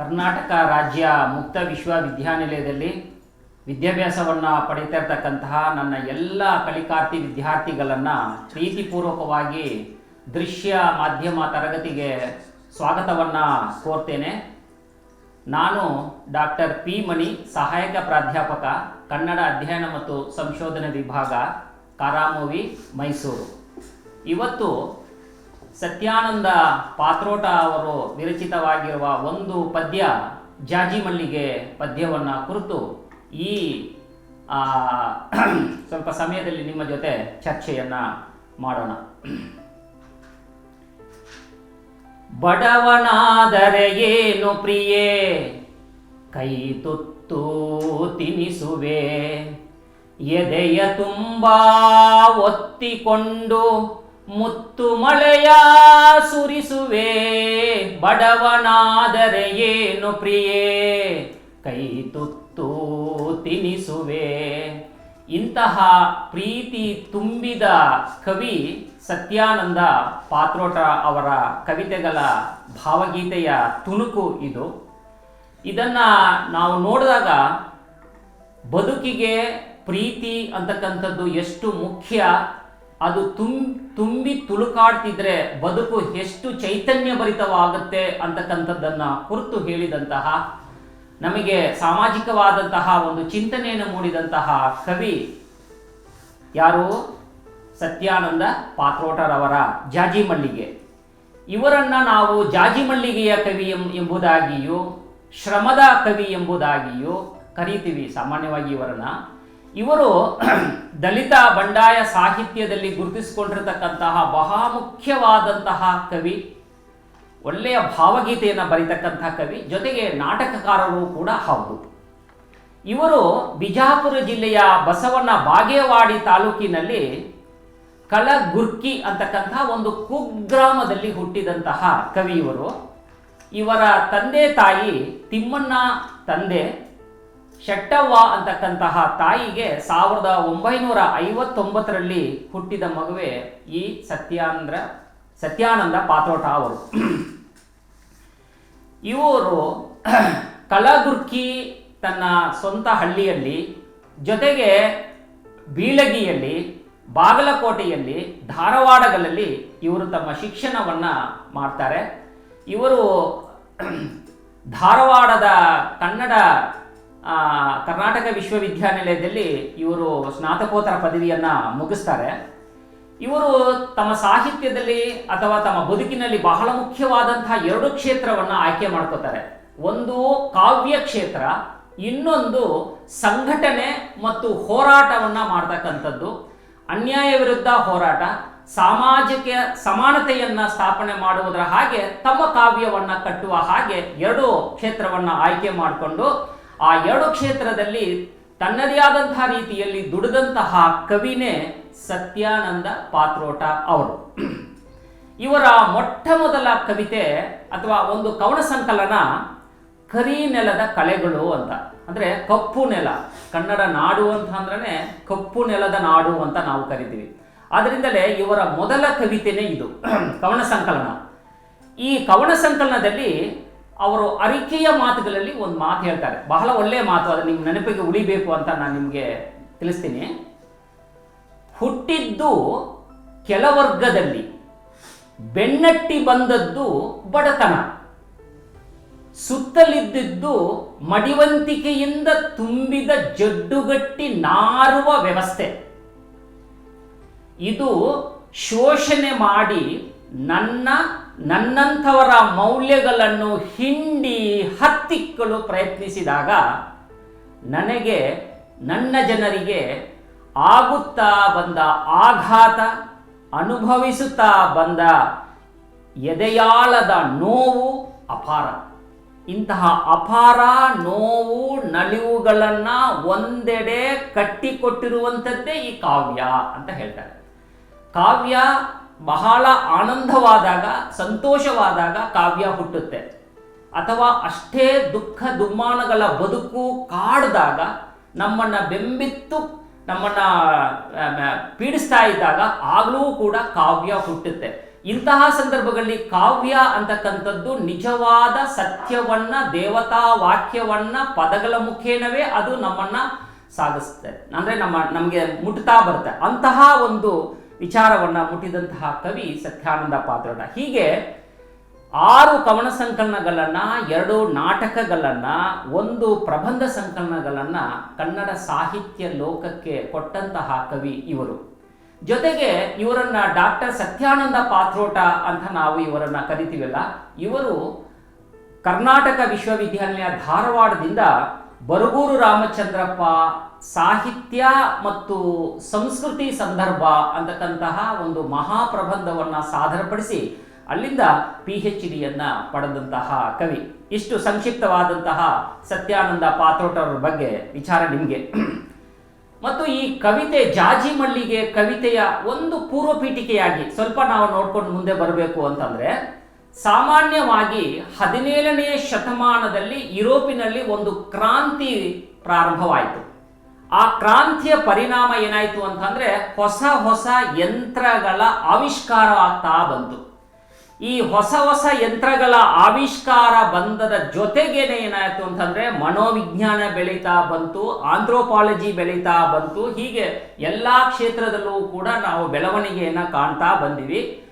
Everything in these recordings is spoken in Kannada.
ಕರ್ನಾಟಕ ರಾಜ್ಯ ಮುಕ್ತ ವಿಶ್ವವಿದ್ಯಾನಿಲಯದಲ್ಲಿ ವಿದ್ಯಾಭ್ಯಾಸವನ್ನು ಪಡೀತಾ ಇರ್ತಕ್ಕಂತಹ ನನ್ನ ಎಲ್ಲ ಕಲಿಕಾರ್ಥಿ ವಿದ್ಯಾರ್ಥಿಗಳನ್ನು ಪ್ರೀತಿಪೂರ್ವಕವಾಗಿ ದೃಶ್ಯ ಮಾಧ್ಯಮ ತರಗತಿಗೆ ಸ್ವಾಗತವನ್ನು ಕೋರ್ತೇನೆ. ನಾನು ಡಾಕ್ಟರ್ ಪಿ ಮಣಿ, ಸಹಾಯಕ ಪ್ರಾಧ್ಯಾಪಕ, ಕನ್ನಡ ಅಧ್ಯಯನ ಮತ್ತು ಸಂಶೋಧನೆ ವಿಭಾಗ, ಕಾರಾಮೂವಿ, ಮೈಸೂರು. ಇವತ್ತು ಸತ್ಯಾನಂದ ಪಾತ್ರೋಟ ಅವರು ವಿರಚಿತವಾಗಿರುವ ಒಂದು ಪದ್ಯ ಜಾಜಿ ಮಲ್ಲಿಗೆ ಪದ್ಯವನ್ನು ಕುರಿತು ಈ ಸ್ವಲ್ಪ ಸಮಯದಲ್ಲಿ ನಿಮ್ಮ ಜೊತೆ ಚರ್ಚೆಯನ್ನ ಮಾಡೋಣ. ಬಡವನಾದರೆ ಏನು ಪ್ರಿಯೇ? ಕೈ ತುತ್ತು ತಿನಿಸುವೆ. ಎದೆಯ ತುಂಬ ಒತ್ತಿಕೊಂಡು ಮುತ್ತು ಮಳೆಯ ಸುರಿಸುವೆ, ಬಡವನಾದರೆ ಏನು ಪ್ರಿಯೇ? ಕೈ ತುತ್ತು ತಿನಿಸುವೆ. ಇಂತಹ ಪ್ರೀತಿ ತುಂಬಿದ ಕವಿ ಸತ್ಯಾನಂದ ಪಾತ್ರೋಟ ಅವರ ಕವಿತೆಗಳ ಭಾವಗೀತೆಯ ತುಣುಕು ಇದು. ಇದನ್ನು ನಾವು ನೋಡಿದಾಗ ಬದುಕಿಗೆ ಪ್ರೀತಿ ಅಂತಕ್ಕಂಥದ್ದು ಎಷ್ಟು ಮುಖ್ಯ ಅದು ತುಂ, ತುಂಬಿ ತುಳುಕಾಡ್ತಿದ್ರೆ ಬದುಕು ಎಷ್ಟು ಚೈತನ್ಯ ಭರಿತವಾಗುತ್ತೆ ಅಂತಕ್ಕಂಥದ್ದನ್ನು ಕುರಿತು ಹೇಳಿದಂತಹ, ನಮಗೆ ಸಾಮಾಜಿಕವಾದಂತಹ ಒಂದು ಚಿಂತನೆಯನ್ನು ಮೂಡಿದಂತಹ ಕವಿ ಯಾರು? ಸತ್ಯಾನಂದ ಪಾತ್ರೋಟರವರ ಜಾಜಿ ಮಲ್ಲಿಗೆ. ಇವರನ್ನ ನಾವು ಜಾಜಿ ಮಲ್ಲಿಗೆಯ ಕವಿ ಎಂಬುದಾಗಿಯೂ, ಶ್ರಮದ ಕವಿ ಎಂಬುದಾಗಿಯೂ ಕರೀತೀವಿ ಸಾಮಾನ್ಯವಾಗಿ ಇವರನ್ನ. ಇವರು ದಲಿತ ಬಂಡಾಯ ಸಾಹಿತ್ಯದಲ್ಲಿ ಗುರುತಿಸಿಕೊಂಡಿರತಕ್ಕಂತಹ ಬಹುಮುಖ್ಯವಾದಂತಹ ಕವಿ, ಒಳ್ಳೆಯ ಭಾವಗೀತೆಯನ್ನು ಬರೀತಕ್ಕಂತಹ ಕವಿ, ಜೊತೆಗೆ ನಾಟಕಕಾರರು ಕೂಡ ಹೌದು. ಇವರು ಬಿಜಾಪುರ ಜಿಲ್ಲೆಯ ಬಸವನ ಬಾಗೇವಾಡಿ ತಾಲೂಕಿನಲ್ಲಿ ಕಲಗುರ್ಕಿ ಅಂತಕ್ಕಂತಹ ಒಂದು ಕುಗ್ರಾಮದಲ್ಲಿ ಹುಟ್ಟಿದಂತಹ ಕವಿ ಇವರು. ಇವರ ತಂದೆ ತಾಯಿ ತಿಮ್ಮಣ್ಣ ತಂದೆ ಶೆಟ್ಟವ್ವ ಅಂತಕ್ಕಂತಹ ತಾಯಿಗೆ ಸಾವಿರದ ಒಂಬೈನೂರ ಐವತ್ತೊಂಬತ್ತರಲ್ಲಿ ಹುಟ್ಟಿದ ಮಗುವೆ ಈ ಸತ್ಯಾಂದ್ರ ಸತ್ಯಾನಂದ ಪಾತ್ರೋಟ ಅವರು. ಇವರು ಕಲಗುರ್ಕಿ ತನ್ನ ಸ್ವಂತ ಹಳ್ಳಿಯಲ್ಲಿ, ಜೊತೆಗೆ ಬೀಳಗಿಯಲ್ಲಿ, ಬಾಗಲಕೋಟೆಯಲ್ಲಿ, ಧಾರವಾಡಗಳಲ್ಲಿ ಇವರು ತಮ್ಮ ಶಿಕ್ಷಣವನ್ನು ಮಾಡ್ತಾರೆ. ಇವರು ಧಾರವಾಡದ ಕನ್ನಡ ಕರ್ನಾಟಕ ವಿಶ್ವವಿದ್ಯಾನಿಲಯದಲ್ಲಿ ಇವರು ಸ್ನಾತಕೋತ್ತರ ಪದವಿಯನ್ನು ಮುಗಿಸ್ತಾರೆ. ಇವರು ತಮ್ಮ ಸಾಹಿತ್ಯದಲ್ಲಿ ಅಥವಾ ತಮ್ಮ ಬದುಕಿನಲ್ಲಿ ಬಹಳ ಮುಖ್ಯವಾದಂತಹ ಎರಡು ಕ್ಷೇತ್ರವನ್ನು ಆಯ್ಕೆ ಮಾಡ್ಕೋತಾರೆ. ಒಂದು ಕಾವ್ಯ ಕ್ಷೇತ್ರ, ಇನ್ನೊಂದು ಸಂಘಟನೆ ಮತ್ತು ಹೋರಾಟವನ್ನ ಮಾಡ್ತಕ್ಕಂಥದ್ದು. ಅನ್ಯಾಯ ವಿರುದ್ಧ ಹೋರಾಟ, ಸಾಮಾಜಿಕ ಸಮಾನತೆಯನ್ನು ಸ್ಥಾಪನೆ ಮಾಡುವುದರ ಹಾಗೆ ತಮ್ಮ ಕಾವ್ಯವನ್ನ ಕಟ್ಟುವ ಹಾಗೆ ಎರಡು ಕ್ಷೇತ್ರವನ್ನ ಆಯ್ಕೆ ಮಾಡಿಕೊಂಡು ಆ ಎರಡು ಕ್ಷೇತ್ರದಲ್ಲಿ ತನ್ನದೇ ಆದಂತಹ ರೀತಿಯಲ್ಲಿ ದುಡಿದಂತಹ ಕವಿನೇ ಸತ್ಯಾನಂದ ಪಾತ್ರೋಟ ಅವರು. ಇವರ ಮೊಟ್ಟ ಮೊದಲ ಕವಿತೆ ಅಥವಾ ಒಂದು ಕವನ ಸಂಕಲನ ಕರಿ ನೆಲದ ಕಲೆಗಳು ಅಂತ. ಅಂದ್ರೆ ಕಪ್ಪು ನೆಲ, ಕನ್ನಡ ನಾಡು ಅಂತ ಅಂದ್ರೆ ಕಪ್ಪು ನೆಲದ ನಾಡು ಅಂತ ನಾವು ಕರಿತೀವಿ. ಅದರಿಂದಲೇ ಇವರ ಮೊದಲ ಕವಿತೆನೇ ಇದು. ಕವನ ಸಂಕಲನ. ಈ ಕವನ ಸಂಕಲನದಲ್ಲಿ ಅವರು ಅರಿಕೆಯ ಮಾತುಗಳಲ್ಲಿ ಒಂದು ಮಾತು ಹೇಳ್ತಾರೆ. ಬಹಳ ಒಳ್ಳೆಯ ಮಾತು, ಅದು ನಿಮ್ಮ ನೆನಪಿಗೆ ಉಳಿಬೇಕು ಅಂತ ನಾನು ನಿಮಗೆ ತಿಳಿಸ್ತೀನಿ. ಹುಟ್ಟಿದ್ದು ಕೆಲವರ್ಗದಲ್ಲಿ, ಬೆನ್ನಟ್ಟಿ ಬಂದದ್ದು ಬಡತನ. ಸುತ್ತಲಿದ್ದಿದ್ದು ಮಡಿವಂತಿಕೆಯಿಂದ ತುಂಬಿದ ಜಡ್ಡುಗಟ್ಟಿ ನಾರುವ ವ್ಯವಸ್ಥೆ. ಇದು ಶೋಷಣೆ ಮಾಡಿ ನನ್ನ ನನ್ನಂಥವರ ಮೌಲ್ಯಗಳನ್ನು ಹಿಂಡಿ ಹತ್ತಿಕ್ಕಲು ಪ್ರಯತ್ನಿಸಿದಾಗ ನನಗೆ, ನನ್ನ ಜನರಿಗೆ ಆಗುತ್ತಾ ಬಂದ ಆಘಾತ ಅನುಭವಿಸುತ್ತಾ ಬಂದ ಎದೆಯಾಳದ ನೋವು ಅಪಾರ. ಇಂತಹ ಅಪಾರ ನೋವು ನಲಿವುಗಳನ್ನು ಒಂದೆಡೆ ಕಟ್ಟಿಕೊಟ್ಟಿರುವಂಥದ್ದೇ ಈ ಕಾವ್ಯ ಅಂತ ಹೇಳ್ತಾರೆ. ಕಾವ್ಯ ಬಹಳ ಆನಂದವಾದಾಗ, ಸಂತೋಷವಾದಾಗ ಕಾವ್ಯ ಹುಟ್ಟುತ್ತೆ. ಅಥವಾ ಅಷ್ಟೇ ದುಃಖ ದುಮ್ಮಾನಗಳ ಬದುಕು ಕಾಡಿದಾಗ, ನಮ್ಮನ್ನ ಬೆಂಬಿತ್ತು, ನಮ್ಮನ್ನ ಪೀಡಿಸ್ತಾ ಇದ್ದಾಗ ಆಗಲೂ ಕೂಡ ಕಾವ್ಯ ಹುಟ್ಟುತ್ತೆ. ಇಂತಹ ಸಂದರ್ಭಗಳಲ್ಲಿ ಕಾವ್ಯ ಅಂತಕ್ಕಂಥದ್ದು ನಿಜವಾದ ಸತ್ಯವನ್ನ, ದೇವತಾ ವಾಕ್ಯವನ್ನ ಪದಗಳ ಮುಖೇನವೇ ಅದು ನಮ್ಮನ್ನ ಸಾಗಿಸುತ್ತೆ. ಅಂದ್ರೆ ನಮ್ಮ, ನಮಗೆ ಮುಟ್ತಾ ಬರುತ್ತೆ. ಅಂತಹ ಒಂದು ವಿಚಾರವನ್ನ ಮುಟ್ಟಿದಂತಹ ಕವಿ ಸತ್ಯಾನಂದ ಪಾತ್ರೋಟ ಹೀಗೆ ಆರು ಕವನ ಸಂಕಲನಗಳನ್ನ, ಎರಡು ನಾಟಕಗಳನ್ನ, ಒಂದು ಪ್ರಬಂಧ ಸಂಕಲನಗಳನ್ನ ಕನ್ನಡ ಸಾಹಿತ್ಯ ಲೋಕಕ್ಕೆ ಕೊಟ್ಟಂತಹ ಕವಿ ಇವರು. ಜೊತೆಗೆ ಇವರನ್ನ ಡಾಕ್ಟರ್ ಸತ್ಯಾನಂದ ಪಾತ್ರೋಟ ಅಂತ ನಾವು ಇವರನ್ನ ಕರಿತೀವಲ್ಲ, ಇವರು ಕರ್ನಾಟಕ ವಿಶ್ವವಿದ್ಯಾಲಯ ಧಾರವಾಡದಿಂದ ಬರಗೂರು ರಾಮಚಂದ್ರಪ್ಪ ಸಾಹಿತ್ಯ ಮತ್ತು ಸಂಸ್ಕೃತಿ ಸಂದರ್ಭ ಅಂತಕ್ಕಂತಹ ಒಂದು ಮಹಾಪ್ರಬಂಧವನ್ನ ಸಾಧನಪಡಿಸಿ ಅಲ್ಲಿಂದ ಪಿ ಎಚ್ ಡಿಯನ್ನು ಪಡೆದಂತಹ ಕವಿ. ಇಷ್ಟು ಸಂಕ್ಷಿಪ್ತವಾದಂತಹ ಸತ್ಯಾನಂದ ಪಾತ್ರೋಟರ ಬಗ್ಗೆ ವಿಚಾರ ನಿಮಗೆ. ಮತ್ತು ಈ ಕವಿತೆ ಜಾಜಿ ಮಲ್ಲಿಗೆ ಕವಿತೆಯ ಒಂದು ಪೂರ್ವ ಪೀಠಿಕೆಯಾಗಿ ಸ್ವಲ್ಪ ನಾವು ನೋಡ್ಕೊಂಡು ಮುಂದೆ ಬರಬೇಕು ಅಂತಂದ್ರೆ ಸಾಮಾನ್ಯವಾಗಿ ಹದಿನೇಳನೆಯ ಶತಮಾನದಲ್ಲಿ ಯುರೋಪಿನಲ್ಲಿ ಒಂದು ಕ್ರಾಂತಿ ಪ್ರಾರಂಭವಾಯಿತು. ಆ ಕ್ರಾಂತಿಯ ಪರಿಣಾಮ ಏನಾಯಿತು ಅಂತಂದ್ರೆ ಹೊಸ ಹೊಸ ಯಂತ್ರಗಳ ಆವಿಷ್ಕಾರ ಆಗ್ತಾ ಬಂತು. ಈ ಹೊಸ ಹೊಸ ಯಂತ್ರಗಳ ಆವಿಷ್ಕಾರ ಬಂದದ ಜೊತೆಗೇನೆ ಏನಾಯಿತು ಅಂತಂದ್ರೆ ಮನೋವಿಜ್ಞಾನ ಬೆಳೀತಾ ಬಂತು, ಆಂಥ್ರೋಪಾಲಜಿ ಬೆಳೀತಾ ಬಂತು, ಹೀಗೆ ಎಲ್ಲಾ ಕ್ಷೇತ್ರದಲ್ಲೂ ಕೂಡ ನಾವು ಬೆಳವಣಿಗೆಯನ್ನ ಕಾಣ್ತಾ ಬಂದಿವಿ.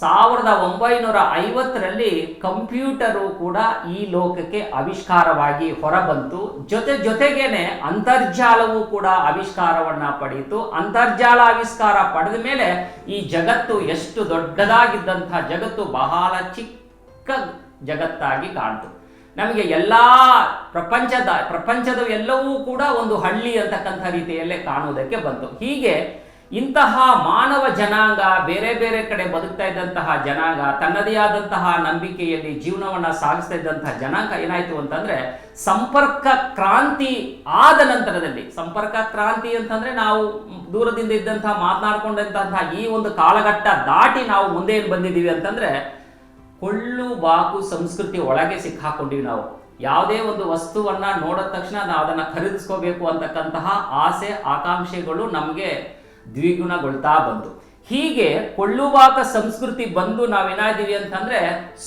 ಸಾವಿರದ ಒಂಬೈನೂರ ಐವತ್ತರಲ್ಲಿ ಕಂಪ್ಯೂಟರು ಕೂಡ ಈ ಲೋಕಕ್ಕೆ ಆವಿಷ್ಕಾರವಾಗಿ ಹೊರಬಂತು. ಜೊತೆ ಜೊತೆಗೇನೆ ಅಂತರ್ಜಾಲವೂ ಕೂಡ ಆವಿಷ್ಕಾರವನ್ನ ಪಡೆಯಿತು. ಅಂತರ್ಜಾಲ ಆವಿಷ್ಕಾರ ಪಡೆದ ಮೇಲೆ ಈ ಜಗತ್ತು ಎಷ್ಟು ದೊಡ್ಡದಾಗಿದ್ದಂಥ ಜಗತ್ತು ಬಹಳ ಚಿಕ್ಕ ಜಗತ್ತಾಗಿ ಕಾಣ್ತು. ನಮಗೆ ಎಲ್ಲ ಪ್ರಪಂಚದ ಪ್ರಪಂಚದ ಎಲ್ಲವೂ ಕೂಡ ಒಂದು ಹಳ್ಳಿ ಅಂತಕ್ಕಂಥ ರೀತಿಯಲ್ಲೇ ಕಾಣುವುದಕ್ಕೆ ಬಂತು. ಹೀಗೆ ಇಂತಹ ಮಾನವ ಜನಾಂಗ ಬೇರೆ ಬೇರೆ ಕಡೆ ಬದುಕ್ತಾ ಇದ್ದಂತಹ ಜನಾಂಗ, ತನ್ನದೇ ಆದಂತಹ ನಂಬಿಕೆಯಲ್ಲಿ ಜೀವನವನ್ನ ಸಾಗಿಸ್ತಾ ಇದ್ದಂತಹ ಜನಾಂಗ ಏನಾಯ್ತು ಅಂತಂದ್ರೆ ಸಂಪರ್ಕ ಕ್ರಾಂತಿ ಆದ ನಂತರದಲ್ಲಿ, ಸಂಪರ್ಕ ಕ್ರಾಂತಿ ಅಂತಂದ್ರೆ ನಾವು ದೂರದಿಂದ ಇದ್ದಂತಹ, ಮಾತನಾಡ್ಕೊಂಡಂತಹ ಈ ಒಂದು ಕಾಲಘಟ್ಟ ದಾಟಿ ನಾವು ಮುಂದೆ ಏನು ಬಂದಿದ್ದೀವಿ ಅಂತಂದ್ರೆ ಕೊಳ್ಳು, ಬಾಕು, ಸಂಸ್ಕೃತಿ ಒಳಗೆ ಸಿಕ್ಕಾಕೊಂಡಿವಿ ನಾವು. ಯಾವುದೇ ಒಂದು ವಸ್ತುವನ್ನ ನೋಡಿದ ತಕ್ಷಣ ನಾವು ಅದನ್ನ ಖರೀದಿಸ್ಕೋಬೇಕು ಅಂತಕ್ಕಂತಹ ಆಸೆ, ಆಕಾಂಕ್ಷೆಗಳು ನಮಗೆ ದ್ವಿಗುಣಗೊಳ್ತಾ ಬಂತು ಹೀಗೆ ಕೊಳ್ಳುವಾಕ ಸಂಸ್ಕೃತಿ ಬಂದು ನಾವೇನಾದೀವಿ ಅಂತಂದ್ರೆ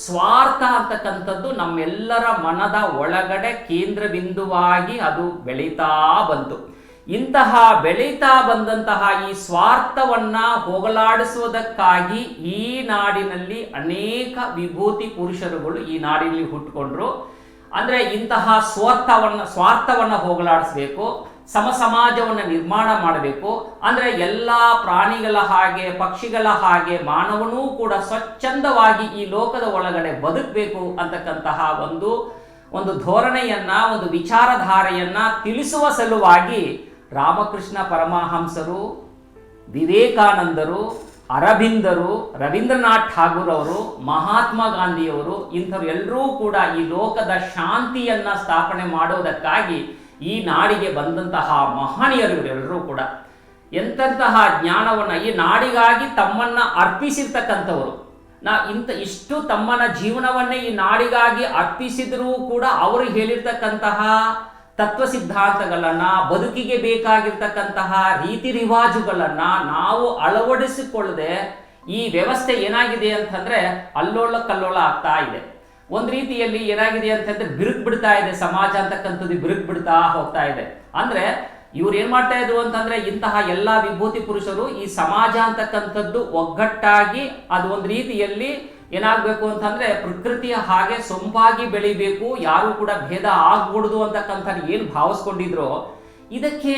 ಸ್ವಾರ್ಥ ಅಂತಕ್ಕಂಥದ್ದು ನಮ್ಮೆಲ್ಲರ ಮನದ ಒಳಗಡೆ ಕೇಂದ್ರ ಬಿಂದುವಾಗಿ ಅದು ಬೆಳೀತಾ ಬಂತು. ಇಂತಹ ಬೆಳೀತಾ ಬಂದಂತಹ ಈ ಸ್ವಾರ್ಥವನ್ನ ಹೋಗಲಾಡಿಸುವುದಕ್ಕಾಗಿ ಈ ನಾಡಿನಲ್ಲಿ ಅನೇಕ ವಿಭೂತಿ ಪುರುಷರುಗಳು ಈ ನಾಡಿನಲ್ಲಿ ಹುಟ್ಟುಕೊಂಡ್ರು ಅಂದ್ರೆ ಇಂತಹ ಸ್ವಾರ್ಥವನ್ನ ಸ್ವಾರ್ಥವನ್ನ ಹೋಗಲಾಡಿಸ್ಬೇಕು. ಸಮ ಸಮಾಜವನ್ನು ನಿರ್ಮಾಣ ಮಾಡಬೇಕು. ಅಂದರೆ ಎಲ್ಲ ಪ್ರಾಣಿಗಳ ಹಾಗೆ, ಪಕ್ಷಿಗಳ ಹಾಗೆ ಮಾನವನೂ ಕೂಡ ಸ್ವಚ್ಛಂದವಾಗಿ ಈ ಲೋಕದ ಒಳಗಡೆ ಬದುಕಬೇಕು ಅಂತಕ್ಕಂತಹ ಒಂದು ಒಂದು ಧೋರಣೆಯನ್ನ, ಒಂದು ವಿಚಾರಧಾರೆಯನ್ನ ತಿಳಿಸುವ ಸಲುವಾಗಿ ರಾಮಕೃಷ್ಣ ಪರಮಹಂಸರು, ವಿವೇಕಾನಂದರು, ಅರಬಿಂದರು, ರವೀಂದ್ರನಾಥ್ ಠಾಗೂರ್ ಅವರು, ಮಹಾತ್ಮ ಗಾಂಧಿಯವರು ಇಂಥವ್ರು ಎಲ್ಲರೂ ಕೂಡ ಈ ಲೋಕದ ಶಾಂತಿಯನ್ನ ಸ್ಥಾಪನೆ ಮಾಡುವುದಕ್ಕಾಗಿ ಈ ನಾಡಿಗೆ ಬಂದಂತಹ ಮಹನೀಯರು ಇವರೆಲ್ಲರೂ ಕೂಡ ಎಂತಹ ಜ್ಞಾನವನ್ನು ಈ ನಾಡಿಗಾಗಿ ತಮ್ಮನ್ನ ಅರ್ಪಿಸಿರ್ತಕ್ಕಂಥವರು. ನಾ ಇಂಥ ಇಷ್ಟು ತಮ್ಮನ ಜೀವನವನ್ನೇ ಈ ನಾಡಿಗಾಗಿ ಅರ್ಪಿಸಿದರೂ ಕೂಡ ಅವರು ಹೇಳಿರ್ತಕ್ಕಂತಹ ತತ್ವ ಸಿದ್ಧಾಂತಗಳನ್ನ ಬದುಕಿಗೆ ಬೇಕಾಗಿರ್ತಕ್ಕಂತಹ ರೀತಿ ರಿವಾಜುಗಳನ್ನ ನಾವು ಅಳವಡಿಸಿಕೊಳ್ಳದೆ ಈ ವ್ಯವಸ್ಥೆ ಏನಾಗಿದೆ ಅಂತಂದ್ರೆ ಅಲ್ಲೋಳ ಕಲ್ಲೋಳ ಆಗ್ತಾ ಇದೆ. ಒಂದ್ ರೀತಿಯಲ್ಲಿ ಏನಾಗಿದೆ ಅಂತಂದ್ರೆ ಬಿರುಕು ಬಿಡ್ತಾ ಇದೆ, ಸಮಾಜ ಅಂತಕ್ಕಂಥದ್ದು ಬಿರುಕು ಬಿಡ್ತಾ ಹೋಗ್ತಾ ಇದೆ. ಅಂದ್ರೆ ಇವ್ರು ಏನ್ ಮಾಡ್ತಾ ಇದ್ರು ಅಂತಂದ್ರೆ ಇಂತಹ ಎಲ್ಲಾ ವಿಭೂತಿ ಪುರುಷರು ಈ ಸಮಾಜ ಅಂತಕ್ಕಂಥದ್ದು ಒಗ್ಗಟ್ಟಾಗಿ ಅದು ಒಂದು ರೀತಿಯಲ್ಲಿ ಏನಾಗಬೇಕು ಅಂತಂದ್ರೆ ಪ್ರಕೃತಿಯ ಹಾಗೆ ಸೊಂಪಾಗಿ ಬೆಳಿಬೇಕು, ಯಾರು ಕೂಡ ಭೇದ ಆಗ್ಬಿಡುದು ಅಂತಕ್ಕಂಥ ಏನು ಭಾವಿಸ್ಕೊಂಡಿದ್ರು, ಇದಕ್ಕೆ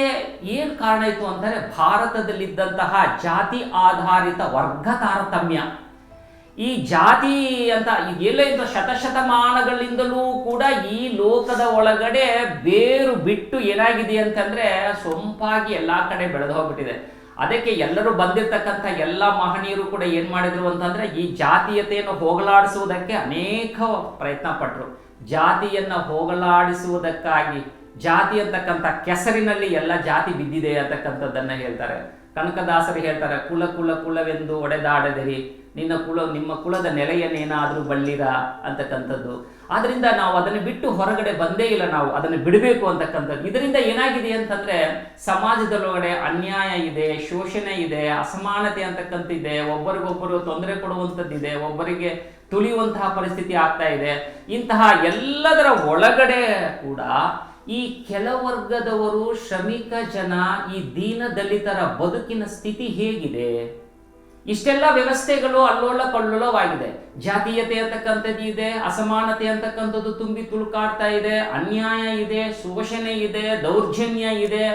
ಏನ್ ಕಾರಣ ಇತ್ತು ಅಂತಂದ್ರೆ ಭಾರತದಲ್ಲಿದ್ದಂತಹ ಜಾತಿ ಆಧಾರಿತ ವರ್ಗ ತಾರತಮ್ಯ ಈ ಜಾತಿ ಅಂತ ಎಲ್ಲ ಇಂಥ ಶತಶತಮಾನಗಳಿಂದಲೂ ಕೂಡ ಈ ಲೋಕದ ಒಳಗಡೆ ಬೇರು ಬಿಟ್ಟು ಏನಾಗಿದೆ ಅಂತಂದ್ರೆ ಸೊಂಪಾಗಿ ಎಲ್ಲ ಕಡೆ ಬೆಳೆದು ಹೋಗ್ಬಿಟ್ಟಿದೆ. ಅದಕ್ಕೆ ಎಲ್ಲರೂ ಬಂದಿರತಕ್ಕಂಥ ಎಲ್ಲ ಮಹನೀಯರು ಕೂಡ ಏನು ಮಾಡಿದ್ರು ಅಂತಂದ್ರೆ ಈ ಜಾತೀಯತೆಯನ್ನು ಹೋಗಲಾಡಿಸುವುದಕ್ಕೆ ಅನೇಕ ಪ್ರಯತ್ನ ಪಟ್ಟರು ಜಾತಿಯನ್ನ ಹೋಗಲಾಡಿಸುವುದಕ್ಕಾಗಿ ಜಾತಿ ಅಂತಕ್ಕಂಥ ಕೆಸರಿನಲ್ಲಿ ಎಲ್ಲ ಜಾತಿ ಬಿದ್ದಿದೆ ಅಂತಕ್ಕಂಥದ್ದನ್ನ ಹೇಳ್ತಾರೆ. ಕನಕದಾಸರು ಹೇಳ್ತಾರೆ, ಕುಲ ಕುಲ, ಕುಲವೆಂದು ಒಡೆದಾಡದಿರಿ. ನಿನ್ನ ಕುಲ, ನಿಮ್ಮ ಕುಲದ ನೆಲೆಯನ್ನೇನಾದರೂ ಬಳ್ಳಿರ? ಅಂತಕ್ಕಂಥದ್ದು. ಆದ್ರಿಂದ ನಾವು ಅದನ್ನು ಬಿಟ್ಟು ಹೊರಗಡೆ ಬಂದೇ ಇಲ್ಲ ನಾವು, ಅದನ್ನು ಬಿಡಬೇಕು ಅಂತಕ್ಕಂಥದ್ದು. ಇದರಿಂದ ಏನಾಗಿದೆ ಅಂತಂದ್ರೆ, ಸಮಾಜದೊಳಗಡೆ ಅನ್ಯಾಯ ಇದೆ, ಶೋಷಣೆ ಇದೆ, ಅಸಮಾನತೆ ಅಂತಕ್ಕಂಥದ್ದಿದೆ ಒಬ್ಬರಿಗೊಬ್ಬರು ತೊಂದರೆ ಕೊಡುವಂಥದ್ದಿದೆ, ಒಬ್ಬರಿಗೆ ತುಳಿಯುವಂತಹ ಪರಿಸ್ಥಿತಿ ಆಗ್ತಾ ಇದೆ. ಇಂತಹ ಎಲ್ಲದರ ಒಳಗಡೆ ಕೂಡ ಈ ಕೆಲವರ್ಗದವರು ಶ್ರಮಿಕ ಜನ ಈ ದೀನ ದಲಿತರ ಬದುಕಿನ ಸ್ಥಿತಿ ಹೇಗಿದೆ? ಇಷ್ಟೆಲ್ಲ ವ್ಯವಸ್ಥೆಗಳು ಅಲ್ಲೋಳ ಕಲ್ಲೋಲವಾಗಿದೆ ಜಾತೀಯತೆ ಅಂತಕ್ಕಂಥದ್ದು ಇದೆ, ಅಸಮಾನತೆ ಅಂತಕ್ಕಂಥದ್ದು ತುಂಬಿ ತುಳುಕಾಡ್ತಾ ಇದೆ, ಅನ್ಯಾಯ ಇದೆ ಶೋಷಣೆ ಇದೆ, ದೌರ್ಜನ್ಯ ಇದೆ.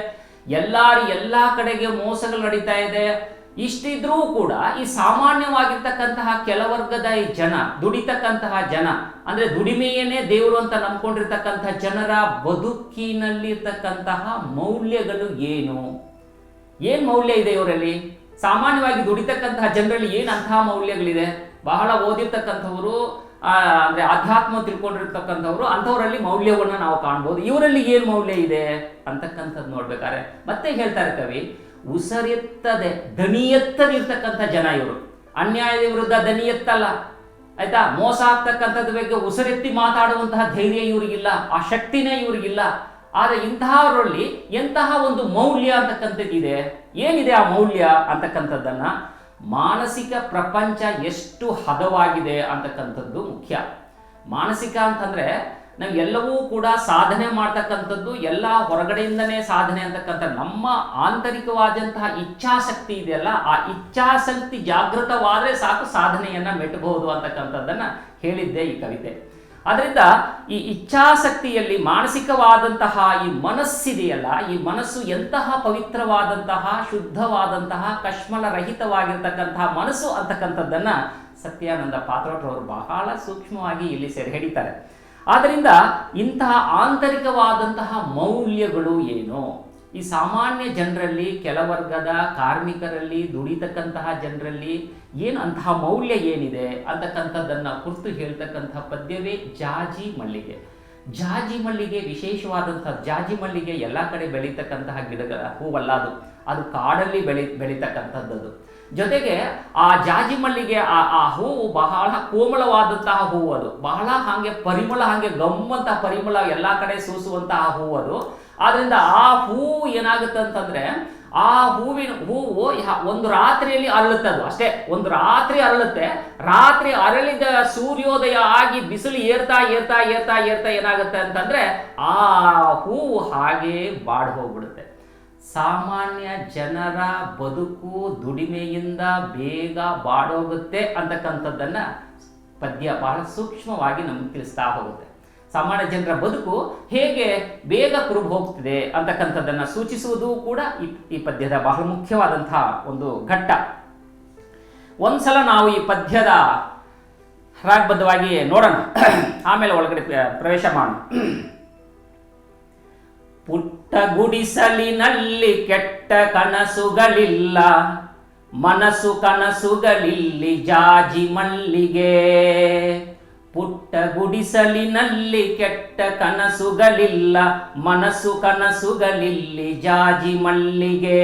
ಎಲ್ಲಾರು ಎಲ್ಲಾ ಕಡೆಗೆ ಮೋಸಗಳು ನಡೀತಾ ಇದೆ. ಇಷ್ಟಿದ್ರೂ ಕೂಡ ಈ ಸಾಮಾನ್ಯವಾಗಿರ್ತಕ್ಕಂತಹ ಕೆಲವರ್ಗದ ಈ ಜನ, ದುಡಿತಕ್ಕಂತಹ ಜನ, ಅಂದ್ರೆ ದುಡಿಮೆಯೇನೇ ದೇವರು ಅಂತ ನಂಬ್ಕೊಂಡಿರ್ತಕ್ಕಂತಹ ಜನರ ಬದುಕಿನಲ್ಲಿರ್ತಕ್ಕಂತಹ ಮೌಲ್ಯಗಳು ಏನು? ಏನ್ ಮೌಲ್ಯ ಇದೆ ಇವರಲ್ಲಿ? ಸಾಮಾನ್ಯವಾಗಿ ದುಡಿತಕ್ಕಂತಹ ಜನರಲ್ಲಿ ಏನ್ ಅಂತಹ ಮೌಲ್ಯಗಳಿದೆ? ಬಹಳ ಓದಿರ್ತಕ್ಕಂಥವರು ಅಂದ್ರೆ ಅಧ್ಯಾತ್ಮ ತಿಳ್ಕೊಂಡಿರ್ತಕ್ಕಂಥವ್ರು, ಅಂಥವರಲ್ಲಿ ಮೌಲ್ಯವನ್ನ ನಾವು ಕಾಣ್ಬೋದು. ಇವರಲ್ಲಿ ಏನ್ ಮೌಲ್ಯ ಇದೆ? ಅಂತಕ್ಕಂಥದ್ದು ನೋಡ್ಬೇಕಾದ್ರೆ. ಮತ್ತೆ ಹೇಳ್ತಾರೆ ಕವಿ ಉಸರೆತ್ತದೆ ದನಿಯತ್ತದಿರ್ತಕ್ಕಂಥ ಜನ ಇವರು. ಅನ್ಯಾಯದ ವಿರುದ್ಧ ದಣಿಯೆತ್ತಲ್ಲ. ಆಯ್ತಾ? ಮೋಸ ಆಗ್ತಕ್ಕಂಥದ್ದು ಬಗ್ಗೆ ಉಸರೆತ್ತಿ ಮಾತಾಡುವಂತಹ ಧೈರ್ಯ ಇವರಿಗಿಲ್ಲ, ಆ ಶಕ್ತಿನೇ ಇವರಿಗಿಲ್ಲ. ಆದರೆ ಇಂತಹವರಲ್ಲಿ ಎಂತಹ ಒಂದು ಮೌಲ್ಯ ಅಂತಕ್ಕಂಥದ್ದಿದೆ? ಏನಿದೆ ಆ ಮೌಲ್ಯ ಅಂತಕ್ಕಂಥದ್ದನ್ನ? ಮಾನಸಿಕ ಪ್ರಪಂಚ ಎಷ್ಟು ಹದವಾಗಿದೆ ಅಂತಕ್ಕಂಥದ್ದು ಮುಖ್ಯ. ಮಾನಸಿಕ ಅಂತಂದ್ರೆ ನಾವು ಎಲ್ಲವೂ ಕೂಡ ಸಾಧನೆ ಮಾಡ್ತಕ್ಕಂಥದ್ದು, ಎಲ್ಲ ಹೊರಗಡೆಯಿಂದನೇ ಸಾಧನೆ ಅಂತಕ್ಕಂಥ ನಮ್ಮ ಆಂತರಿಕವಾದಂತಹ ಇಚ್ಛಾಶಕ್ತಿ ಇದೆಯಲ್ಲ, ಆ ಇಚ್ಛಾಶಕ್ತಿ ಜಾಗೃತವಾದರೆ ಸಾಕು ಸಾಧನೆಯನ್ನ ಮೆಟ್ಟಬಹುದು ಅಂತಕ್ಕಂಥದ್ದನ್ನು ಹೇಳಿದ್ದೆ ಈ ಕವಿತೆ. ಅದರಿಂದ ಈ ಇಚ್ಛಾಶಕ್ತಿಯಲ್ಲಿ ಮಾನಸಿಕವಾದಂತಹ ಈ ಮನಸ್ಸಿದೆಯಲ್ಲ, ಈ ಮನಸ್ಸು ಎಂತಹ ಪವಿತ್ರವಾದಂತಹ, ಶುದ್ಧವಾದಂತಹ ಕಶ್ಮಲ ರಹಿತವಾಗಿರ್ತಕ್ಕಂತಹ ಮನಸ್ಸು ಅಂತಕ್ಕಂಥದ್ದನ್ನು ಸತ್ಯಾನಂದ ಪಾತ್ರೋಟ್ರವರು ಬಹಳ ಸೂಕ್ಷ್ಮವಾಗಿ ಇಲ್ಲಿ ಸೆರೆ ಹಿಡಿತಾರೆ. ಆದ್ದರಿಂದ ಇಂತಹ ಆಂತರಿಕವಾದಂತಹ ಮೌಲ್ಯಗಳು ಏನು? ಈ ಸಾಮಾನ್ಯ ಜನರಲ್ಲಿ ಕೆಲವರ್ಗದ ಕಾರ್ಮಿಕರಲ್ಲಿ, ದುಡಿತಕ್ಕಂತಹ ಜನರಲ್ಲಿ ಏನು ಅಂತಹ ಮೌಲ್ಯ ಏನಿದೆ ಅಂತಕ್ಕಂಥದ್ದನ್ನ ಕುರಿತು ಹೇಳ್ತಕ್ಕಂತಹ ಪದ್ಯವೇ ಜಾಜಿ ಮಲ್ಲಿಗೆ. ಜಾಜಿ ಮಲ್ಲಿಗೆ ವಿಶೇಷವಾದಂತಹ ಜಾಜಿ ಮಲ್ಲಿಗೆ ಎಲ್ಲ ಕಡೆ ಬೆಳೀತಕ್ಕಂತಹ ಗಿಡಗಳ ಹೂವಲ್ಲ ಅದು. ಅದು ಕಾಡಲ್ಲಿ ಬೆಳಿ ಬೆಳೀತಕ್ಕಂಥದ್ದು ಜೊತೆಗೆ ಆ ಜಾಜಿ ಮಲ್ಲಿಗೆ ಆ ಆ ಹೂವು ಬಹಳ ಕೋಮಳವಾದಂತಹ ಹೂವು ಅದು. ಬಹಳ ಹಾಗೆ ಪರಿಮಳ, ಹಾಗೆ ಗಮ್ಮಂತಹ ಪರಿಮಳ ಎಲ್ಲ ಕಡೆ ಸೂಸುವಂತಹ ಹೂವು ಅದು. ಆದ್ರಿಂದ ಆ ಹೂವು ಏನಾಗುತ್ತೆ ಅಂತಂದ್ರೆ ಆ ಹೂವಿನ ಹೂವು ಒಂದು ರಾತ್ರಿಯಲ್ಲಿ ಅರಳುತ್ತೆ ಅದು. ಅಷ್ಟೇ, ಒಂದು ರಾತ್ರಿ ಅರಳುತ್ತೆ. ರಾತ್ರಿ ಅರಳಿದ ಸೂರ್ಯೋದಯ ಆಗಿ ಬಿಸಿಲು ಏರ್ತಾ ಏರ್ತಾ ಏರ್ತಾ ಏರ್ತಾ ಏನಾಗುತ್ತೆ ಅಂತಂದ್ರೆ ಆ ಹೂವು ಹಾಗೆ ಬಾಡ್ ಹೋಗ್ಬಿಡುತ್ತೆ ಸಾಮಾನ್ಯ ಜನರ ಬದುಕು ದುಡಿಮೆಯಿಂದ ಬೇಗ ಬಾಡೋಗುತ್ತೆ ಅಂತಕ್ಕಂಥದ್ದನ್ನು ಪದ್ಯ ಬಹಳ ಸೂಕ್ಷ್ಮವಾಗಿ ನಮಗೆ ತಿಳಿಸ್ತಾ ಹೋಗುತ್ತೆ. ಸಾಮಾನ್ಯ ಜನರ ಬದುಕು ಹೇಗೆ ಬೇಗ ಕುರುಬು ಹೋಗ್ತಿದೆ ಅಂತಕ್ಕಂಥದ್ದನ್ನ ಸೂಚಿಸುವುದು ಕೂಡ ಈ ಈ ಪದ್ಯದ ಬಹಳ ಮುಖ್ಯವಾದಂತಹ ಒಂದು ಘಟ್ಟ. ಒಂದ್ಸಲ ನಾವು ಈ ಪದ್ಯದ ರಾಗಬದ್ಧವಾಗಿ ನೋಡೋಣ. ಆಮೇಲೆ ಒಳಗಡೆ ಪ್ರ- ಪ್ರವೇಶ ಮಾಡೋಣ. ಪುಟ್ಟ ಗುಡಿಸಲಿನಲ್ಲಿ ಕೆಟ್ಟ ಕನಸುಗಳಿಲ್ಲ, ಮನಸ್ಸು ಕನಸುಗಳಿಲ್ಲಿ ಜಾಜಿ ಮಲ್ಲಿಗೆ. ಪುಟ್ಟ ಗುಡಿಸಲಿನಲ್ಲಿ ಕೆಟ್ಟ ಕನಸುಗಳಿಲ್ಲ, ಮನಸ್ಸು ಕನಸುಗಳಿಲ್ಲಿ ಜಾಜಿ ಮಲ್ಲಿಗೆ.